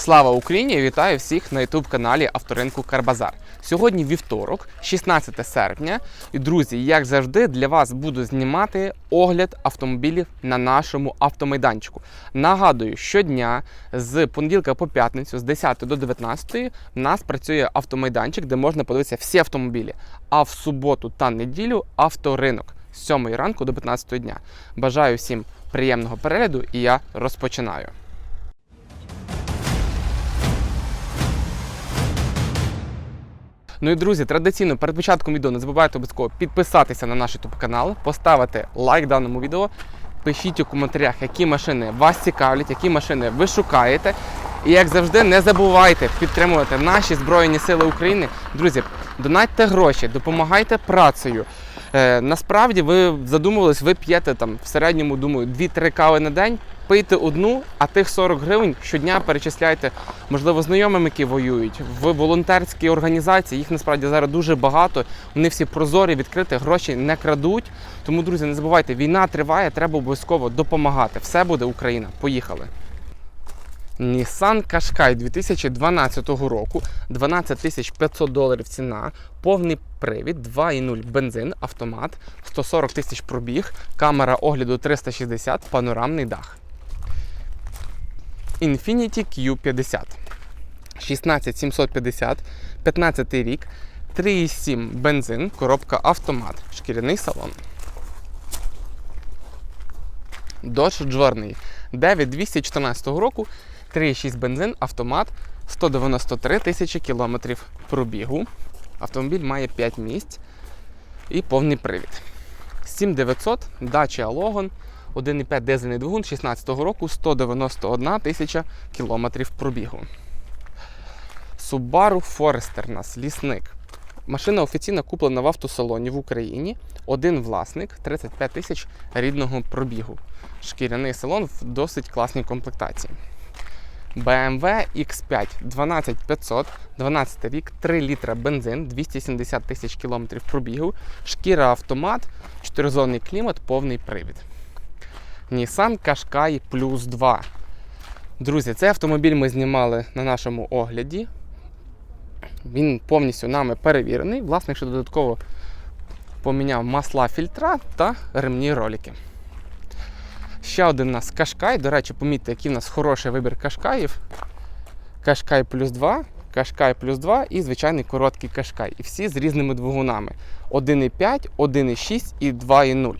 Слава Україні! Вітаю всіх на youtube каналі Авторинку Карбазар. Сьогодні вівторок, 16 серпня. І друзі, як завжди, для вас буду знімати огляд автомобілів на нашому автомайданчику. Нагадую, щодня з понеділка по п'ятницю, з 10 до 19 в нас працює автомайданчик, де можна подивитися всі автомобілі. А в суботу та неділю авторинок з 7 ранку до 15 дня. Бажаю всім приємного перегляду і я розпочинаю. Ну і друзі, традиційно перед початком відео не забувайте обов'язково підписатися на наш YouTube канал, поставити лайк даному відео. Пишіть у коментарях, які машини вас цікавлять, які машини ви шукаєте. І як завжди, не забувайте підтримувати наші Збройні Сили України. Друзі, донатьте гроші, допомагайте працею. Е, насправді ви задумувались, ви п'єте там в середньому, думаю, 2-3 кави на день. Пийте одну, а тих 40 гривень щодня перечисляйте, можливо, знайомим, які воюють, в волонтерські організації. Їх насправді зараз дуже багато. Вони всі прозорі, відкриті, гроші не крадуть. Тому, друзі, не забувайте, війна триває, треба обов'язково допомагати. Все буде Україна. Поїхали. Nissan Qashqai 2012 року, 12 500 доларів ціна, повний привід, 2,0 бензин, автомат, 140 тисяч пробіг, камера огляду 360, панорамний дах. Infiniti Q50. 16750, 15 рік, 3,7 бензин, коробка автомат, шкіряний салон. Dodge Journey 9214 року, 3,6 бензин, автомат, 193 тисячі кілометрів пробігу. Автомобіль має 5 місць і повний привід. 7900, Dacia Logan, 1,5 дизельний двигун 16 року, 191 тисяча кілометрів пробігу. Subaru Forester нас лісник. Машина офіційно куплена в автосалоні в Україні. Один власник, 35 тисяч рідного пробігу. Шкіряний салон в досить класній комплектації. BMW X5 12500, 12 рік, 3 літра бензин, 270 тисяч кілометрів пробігу, шкіра автомат, 4-зонний клімат, повний привід. Nissan Qashqai Plus 2. Друзі, цей автомобіль ми знімали на нашому огляді. Він повністю нами перевірений. Власник ще додатково поміняв масла фільтра та ремні ролики. Ще один у нас кашкай. До речі, помітьте, який у нас хороший вибір кашкаїв. Кашкай плюс 2, кашкай плюс 2 і звичайний короткий кашкай. І всі з різними двигунами. 1,5, 1,6 і 2,0.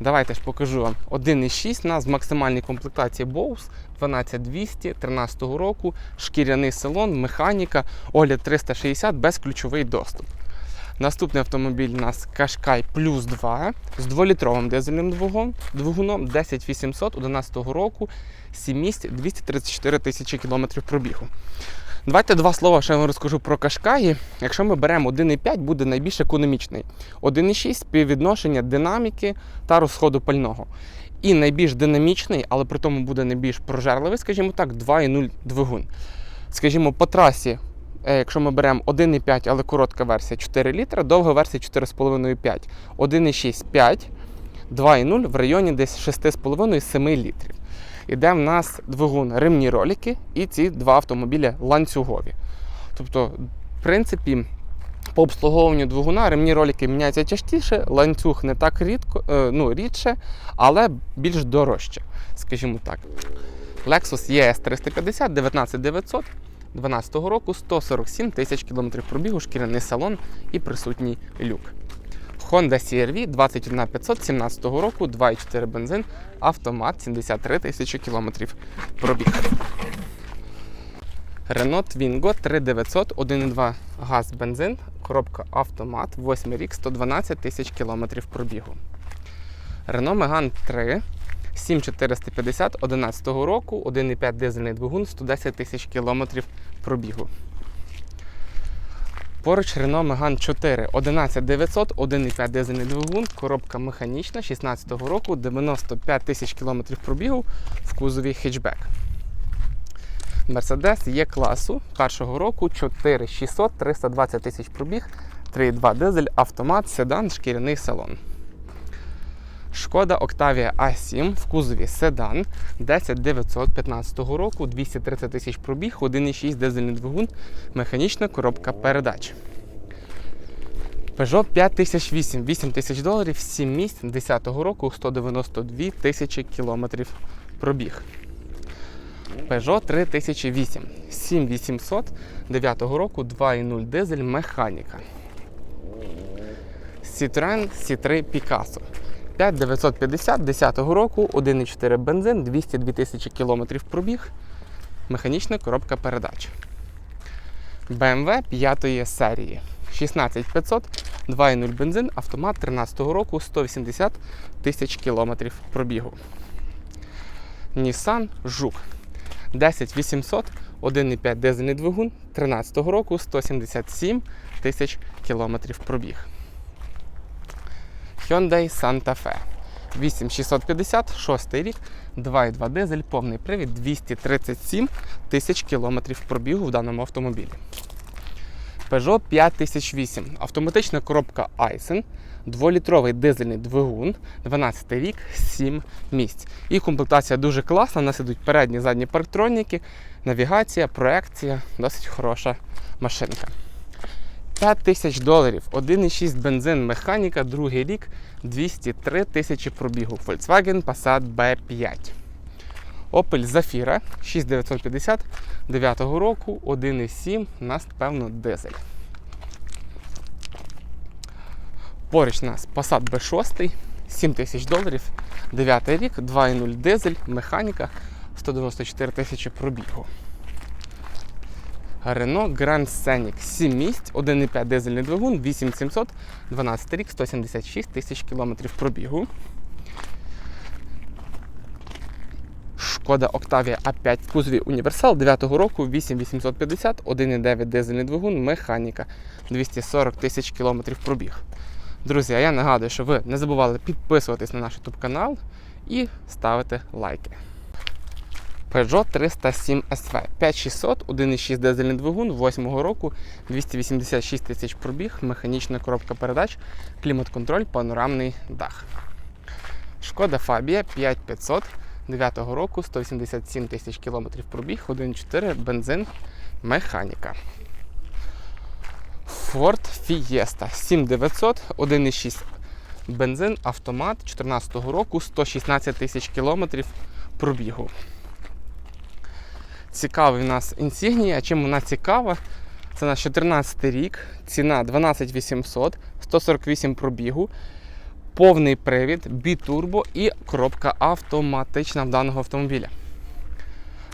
Давайте ж покажу вам. 1,6 у нас в максимальній комплектації Bose 12200 13 року, шкіряний салон, механіка, огляд 360, безключовий доступ. Наступний автомобіль у нас Qashqai Plus 2 з 2-літровим дизельним двигуном, двигуном 10800 11 року, 7 місць 234 тисячі кілометрів пробігу. Давайте два слова ще вам розкажу про Qashqai. Якщо ми беремо 1,5, буде найбільш економічний. 1,6 співвідношення динаміки та розходу пального. І найбільш динамічний, але при тому буде найбільш прожерливий, скажімо так, 2,0 двигун. Скажімо, по трасі Якщо ми беремо 1,5, але коротка версія 4 літра, довга версія 4,5-5. 1,6 5, 2,0 в районі десь 6,5-7 літрів. Іде в нас двигун ремні ролики і ці два автомобілі ланцюгові. Тобто, в принципі, по обслуговуванню двигуна ремні ролики міняються частіше, ланцюг не так рідко, е, ну, рідше, але більш дорожче, скажімо так. Lexus ES 350 19900 2012 року 147 тисяч кілометрів пробігу, шкіряний салон і присутній люк. Honda CR-V 21500 17 року, 2,4 бензин, автомат 73 тисячі кілометрів пробіг. Renault Twingo 3900 1,2 газ бензин, коробка автомат, 8 рік, 112 тисяч кілометрів пробігу. Renault Megane 3 7450 11 року, 1,5 дизельний двигун, 110 тисяч кілометрів пробігу. Поруч Renault Megane 4 11900, 1,5 дизельний двигун, коробка механічна 16 року, 95 тисяч кілометрів пробігу в кузові хетчбек. Mercedes є класу першого року 4600, 320 тисяч пробіг, 3,2 дизель, автомат, седан, шкіряний салон. Шкода Octavia A7 в кузові седан 10915 року, 230 тисяч пробіг, 1,6 дизельний двигун, механічна коробка передач. Peugeot 5008, 8 тисяч доларів, 7 місць 10-го року, 192 тисячі кілометрів пробіг. Peugeot 3008, 7800 9-го року, 2,0 дизель, механіка. Citroen C3 Picasso. 5950 10-го року, 1,4 бензин, 202 тисячі кілометрів пробіг, механічна коробка передач. BMW 5 серії. 16500, 2,0 бензин, автомат 13-го року, 180 тисяч кілометрів пробігу. Nissan Жук 10800, 1,5 дизельний двигун 13-го року, 177 тисяч кілометрів пробіг. Hyundai Santa Fe 8650, 6 рік, 2,2 дизель, повний привід, 237 тисяч кілометрів пробігу в даному автомобілі. Peugeot 5008, автоматична коробка Aisin, 2-літровий дизельний двигун, 12 рік, 7 місць. І комплектація дуже класна. У нас ідуть передні задні парктроніки, навігація, проекція, досить хороша машинка. 5 тисяч доларів, 1,6 бензин, механіка, другий рік, 203 тисячі пробігу. Volkswagen Passat B5. Opel Zafira 6950 9 року, 1,7, у нас, певно, дизель. Поруч у нас Passat B6, 7 тисяч доларів, 9 рік, 2,0 дизель, механіка, 194 тисячі пробігу. Renault Grand Scenic 7 місць, 1,5 дизельний двигун, 8700, 12 рік, 176 тисяч кілометрів пробігу. Шкода Octavia A5 в кузові Універсал 9 року, 8850, 1,9 дизельний двигун, механіка, 240 тисяч кілометрів пробіг. Друзі, а я нагадую, що ви не забували підписуватись на наш YouTube канал і ставити лайки. Peugeot 307 SV 5600, 1,6 дизельний двигун 8-го року, 286 тисяч пробіг, механічна коробка передач, клімат-контроль, панорамний дах. Шкода Фабія 5500 9 року, 187 тисяч кілометрів пробіг, 1,4 бензин, механіка. Ford Fiesta 7900, 1,6 бензин, автомат 2014 року, 116 тисяч кілометрів пробігу. Цікавий у нас інсігнія. Чим вона цікава? Це наш 14 рік, ціна 12800, 148 пробігу, повний привід, бітурбо і коробка автоматична в даного автомобіля.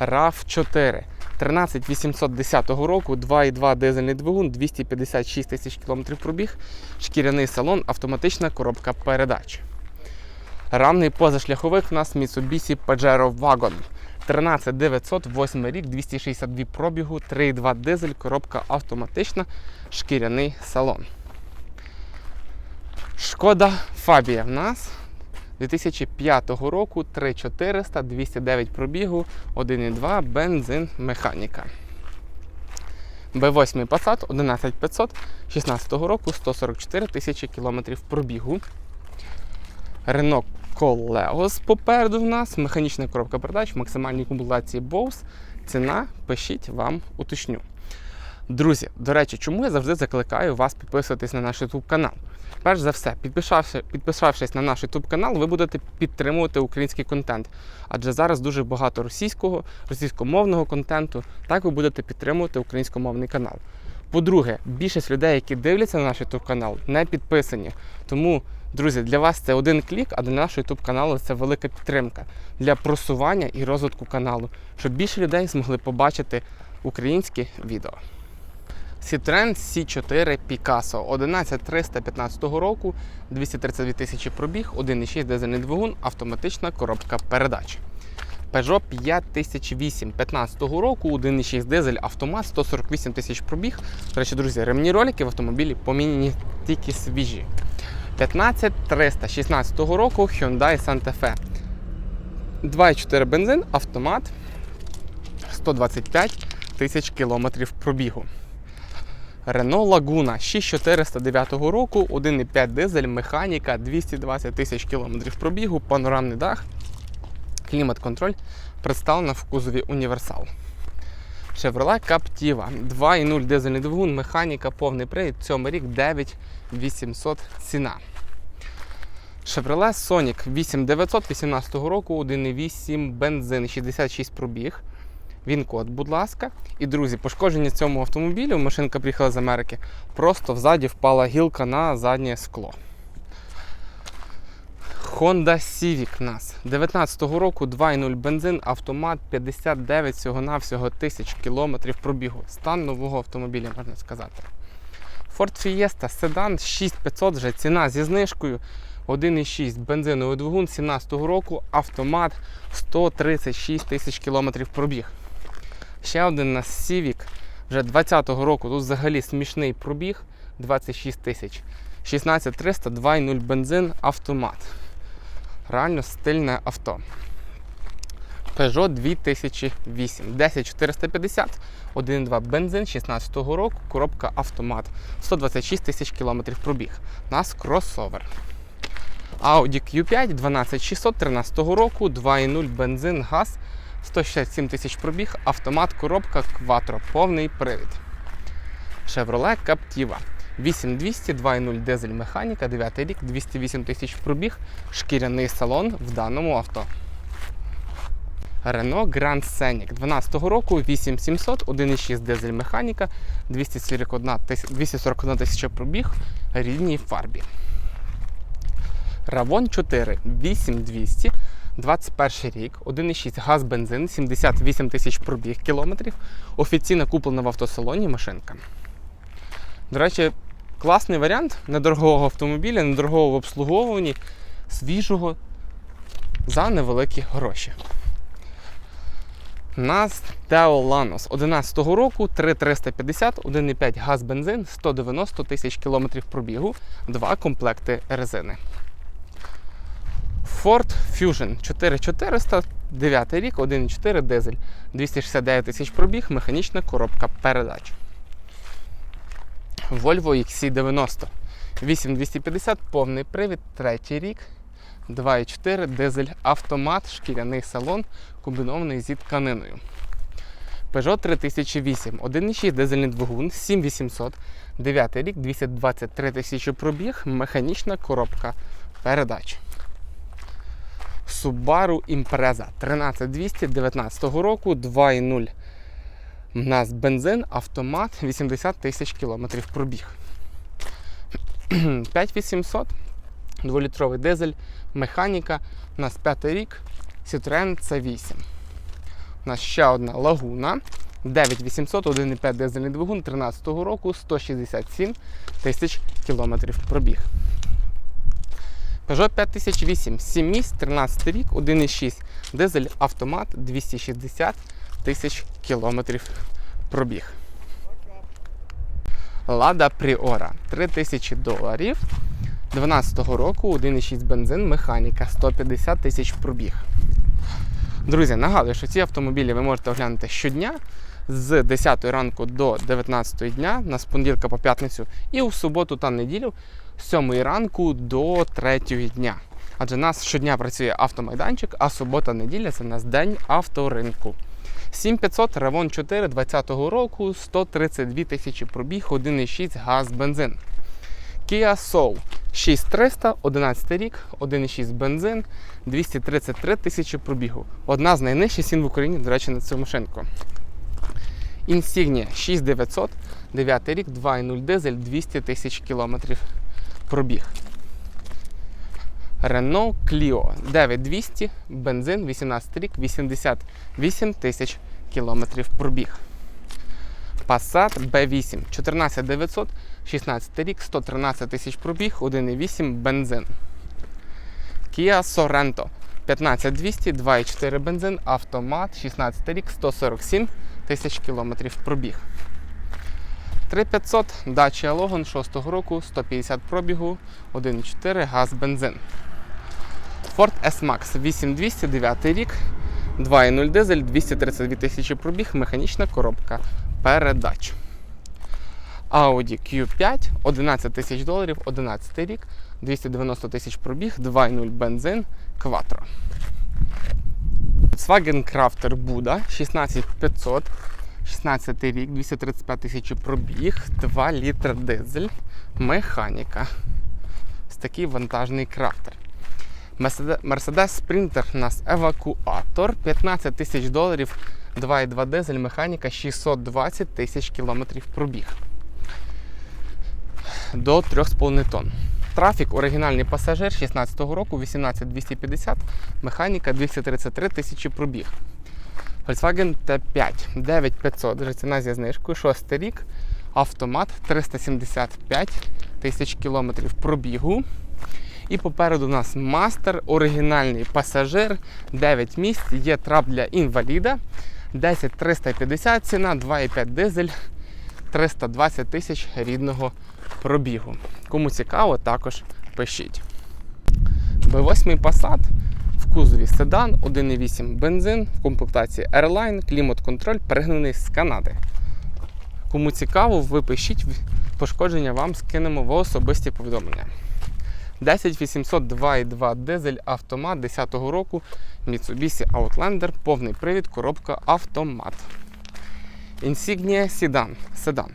RAV 4 13810 року, 2,2 дизельний двигун, 256 тисяч кілометрів пробіг, шкіряний салон, автоматична коробка передач. Рамний позашляховик у нас Mitsubishi Pajero Wagon. 13908 рік, 262 пробігу, 3,2 дизель, коробка автоматична, шкіряний салон. Шкода Фабія в нас 2005 року 3400, 209 пробігу, 1,2 бензин механіка. Б8 Passat 11500 16 року 144 тисячі кілометрів пробігу. Renault Колегос попереду в нас, механічна коробка передач, максимальній комплектації Bose. Ціна пишіть вам уточню. Друзі, до речі, чому я завжди закликаю вас підписуватись на наш YouTube канал? Перш за все, підписавши, підписавшись на наш YouTube канал, ви будете підтримувати український контент. Адже зараз дуже багато російського, російськомовного контенту. Так ви будете підтримувати українськомовний канал. По-друге, більшість людей, які дивляться на наш YouTube канал, не підписані. Тому, друзі, для вас це один клік, а для нашого YouTube каналу це велика підтримка для просування і розвитку каналу, щоб більше людей змогли побачити українські відео. Citroen C4 Picasso 11315 року, 232 тисячі пробіг, 1,6 дизельний двигун, автоматична коробка передач. Peugeot 5008 15 року, 1,6 дизель, автомат, 148 тисяч пробіг. До речі, друзі, ремні ролики в автомобілі поміняні тільки свіжі. 15300 16 року Hyundai Santa Fe. 2,4 бензин, автомат, 125 тисяч кілометрів пробігу. Renault Laguna 6409 року, 1,5 дизель, механіка, 220 тисяч кілометрів пробігу, панорамний дах, клімат-контроль, представлена в кузові універсал. Chevrolet Captiva 2,0 дизельний двигун, механіка, повний привід, цьому рік 9800 ціна. Chevrolet Sonic 8900 18 року, 1,8 бензин, 66 пробіг. Він код, будь ласка. І друзі, пошкодження цьому автомобілю, машинка приїхала з Америки, просто взаді впала гілка на заднє скло. Honda Civic у нас 19-го року 2.0 бензин, автомат 59 всього-навсього тисяч кілометрів пробігу. Стан нового автомобіля, можна сказати. Ford Fiesta седан 6500 вже ціна зі знижкою. 1,6 бензиновий двигун 17-го року, автомат 136 тисяч кілометрів пробіг. Ще один у нас Civic вже 20-го року. Тут взагалі смішний пробіг 26 тисяч. 16300, 2.0 бензин, автомат. Реально стильне авто. Peugeot 2008, 10450, 1.2 бензин 16-го року, коробка автомат, 126 тисяч кілометрів пробіг. У нас кросовер. Audi Q5 12600 13 року, 2.0 бензин, газ, 167 тисяч пробіг, автомат, коробка, Quattro, повний привід. Chevrolet Captiva 8200, 2.0 дизель механіка, 9 рік, 208 тисяч пробіг, шкіряний салон в даному авто. Renault Grand Scenic 12 року, 8700, 1.6 дизель механіка, 241 241 тисяча пробіг, рідній фарбі. Равон 4 8200, 21 рік, 1,6 газ бензин, 78 тисяч пробіг кілометрів. Офіційно куплена в автосалоні машинка. До речі, класний варіант недорогого автомобіля, недорогого в обслуговуванні, свіжого за невеликі гроші. Нас Тео Lanos 11 року, 3350, 1,5 газ бензин, 190 тисяч кілометрів пробігу, два комплекти резини. Ford Fusion 4400, 9 рік, 1,4 дизель, 269 тисяч пробіг, механічна коробка передач. Volvo XC90 8250, повний привід, третій рік, 2,4 дизель, автомат, шкіряний салон, комбінований зі тканиною. Peugeot 3008, 1,6 дизельний двигун, 7800, 9 рік, 223 тисячі пробіг, механічна коробка передач. Subaru Impreza 13200 19 року, 2,0. У нас бензин, автомат, 80 тисяч кілометрів пробіг. 5800, 2-літровий дизель, механіка. У нас 5 рік, Citroen C8. У нас ще одна лагуна. 9800, 1,5 дизельний двигун 13 року, 167 тисяч кілометрів пробіг. Peugeot 5008, 7 місць, 13 рік, 1,6 дизель, автомат, 260 тисяч кілометрів пробіг. Lada Priora 3000 доларів. 12 року, 1,6 бензин, механіка, 150 тисяч пробіг. Друзі, нагадую, що ці автомобілі ви можете оглянути щодня з 10 ранку до 19 дня, на з понеділка по п'ятницю, і у суботу та неділю з 7 ранку до 3 дня. Адже у нас щодня працює автомайданчик, а субота-неділя це у нас день авторинку. 7500 Ravon 4 20 року, 132 тисячі пробіг, 1,6 газ бензин. Kia Soul 6300, 11 рік, 1,6 бензин, 233 тисячі пробігу. Одна з найнижчих цін в Україні, до речі, на цю машинку. Insignia 6900, 9 рік, 2,0 дизель, 200 тисяч кілометрів пробіг. Renault Clio 9200, бензин, 18 рік, 88 тисяч кілометрів пробіг. Passat B8 14900, 16 рік, 113 тисяч пробіг, 1,8 бензин. Kia Sorento 15200, 2,4 бензин, автомат, 16 рік, 147 тисяч кілометрів пробіг. 3500 Dacia Logan 6 року, 150 пробігу, 1,4 газ бензин. Ford S-Max 8200, 9 рік, 2,0 дизель, 232 тисячі пробіг, механічна коробка передач. Audi Q5, 11 тисяч доларів, 11 рік, 290 тисяч пробіг, 2.0 бензин, Quattro. Volkswagen Crafter Buda 16500, 16 рік, 235 тисяч пробіг, 2 літра дизель, механіка. Ось такий вантажний крафтер. Mercedes Sprinter у нас евакуатор, 15 тисяч доларів, 2,2 дизель, механіка, 620 тисяч кілометрів пробіг. До 3,5 тонн. Трафік оригінальний пасажир 16-го року, 18250, механіка 233 тисячі пробіг. Volkswagen T5 9500, вже ціна зі знижкою, 6 рік, автомат 375 тисяч кілометрів пробігу. І попереду у нас мастер, оригінальний пасажир, 9 місць, є трап для інваліда, 10 350 ціна, 2,5 дизель, 320 тисяч рідного пробігу. Кому цікаво, також пишіть. B8 Passat в кузові седан, 1,8 бензин, в комплектації Airline, клімат-контроль, перегнаний з Канади. Кому цікаво, ви пишіть, пошкодження вам скинемо в особисті повідомлення. 10800 2.2 дизель автомат 10-го року Mitsubishi Outlander, повний привід, коробка автомат. Insignia Sedan. Sedan.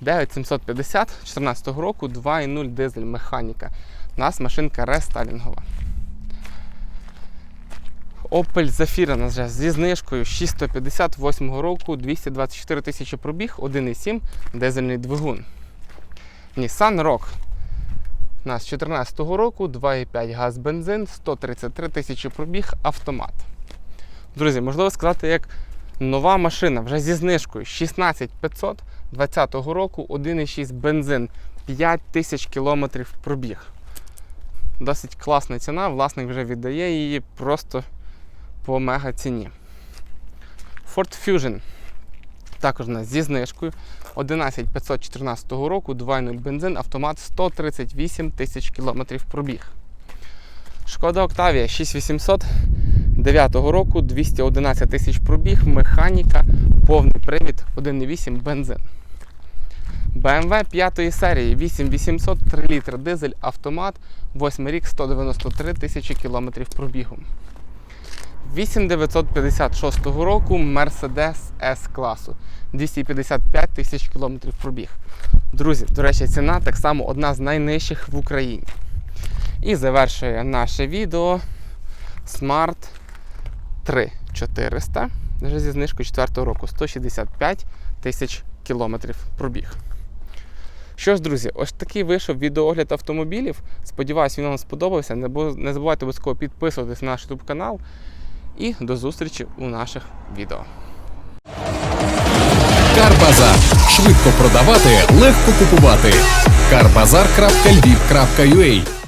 9750 14 року 2.0 дизель механіка. У нас машинка рестайлінгова. Opel Zafira нас вже зі знижкою 658 року 224 тисячі пробіг, 1,7 дизельний двигун. Nissan Rogue у нас 2014 року 2,5 газ бензин, 133 тисячі пробіг, автомат. Друзі, можливо сказати, як нова машина вже зі знижкою 16500 2020 року 1,6 бензин, 5 тисяч кілометрів пробіг. Досить класна ціна, власник вже віддає її просто по мега ціні. Ford Fusion. Також у нас зі знижкою 11514 року, 2.0 бензин, автомат 138 тисяч кілометрів пробіг. Шкода Octavia 6800 9 року, 211 тисяч пробіг, механіка, повний привід, 1.8 бензин. BMW 5 серії 8800 3 літри дизель, автомат, 8 рік, 193 тисячі кілометрів пробігу. 8956 року Mercedes S-класу. 255 тисяч кілометрів пробіг. Друзі, до речі, ціна так само одна з найнижчих в Україні. І завершує наше відео Smart 3400. Вже зі знижкою 4 року 165 тисяч кілометрів пробіг. Що ж, друзі, ось такий вийшов відеоогляд автомобілів. Сподіваюсь, він вам сподобався. Не забувайте обов'язково підписуватись на наш YouTube канал. І до зустрічі у наших відео. Карбазар. Швидко продавати, легко купувати. Карбазар.львів.ua